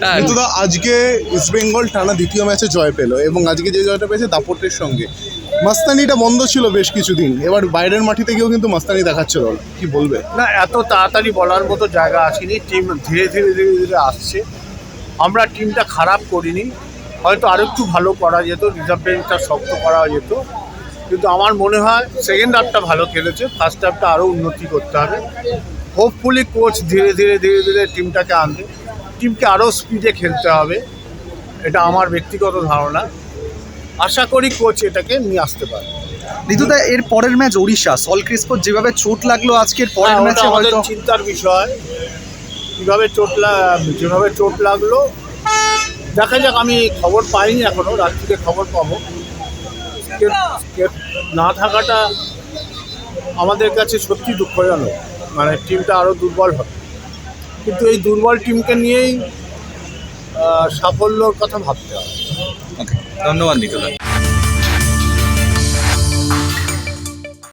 কিন্তু দা আজকে ইস্ট বেঙ্গল টানা দ্বিতীয় ম্যাচে জয় পেল এবং আজকে যে জয়টা পেয়েছে দাপটের সঙ্গে। মাস্তানিটা বন্ধ ছিল বেশ কিছুদিন। এবার বাইরের মাটিতে গিয়েও কিন্তু মাস্তানি দেখাচ্ছে দল কি বলবে? না এত তাড়াতাড়ি বলার মতো জায়গা আসেনি। টিম ধীরে ধীরে ধীরে ধীরে আসছে। আমরা টিমটা খারাপ করিনি। হয়তো আরও একটু ভালো করা যেত রিজার্ভ বেঞ্চটা শক্ত করা যেত। কিন্তু আমার মনে হয় সেকেন্ড হাফটা ভালো খেলেছে। ফার্স্ট হাফটা আরও উন্নতি করতে হবে। হোপফুলি কোচ ধীরে ধীরে ধীরে ধীরে টিমটাকে আনবে। টিমকে আরও স্পিডে খেলতে হবে এটা আমার ব্যক্তিগত ধারণা। আশা করি কোচ এটাকে নিয়ে আসতে পারে ঋতুদা এর পরের ম্যাচ ওড়িশা সল ক্রিস্পোর যেভাবে চোট লাগল আজকের পরের ম্যাচে হয়তো চিন্তার বিষয়। কীভাবে চোট যেভাবে চোট লাগল। দেখা যাক আমি খবর পাইনি এখনও রাত্রিতে খবর পাবো। না থাকাটা আমাদের কাছে সত্যি দুঃখজনক। মানে টিমটা আরও দুর্বল হবে। কিন্তু এই দুর্বল টিমকে নিয়েই সাফল্যর কথা ভাবতে হবে। ধন্যবাদ ঋতুদা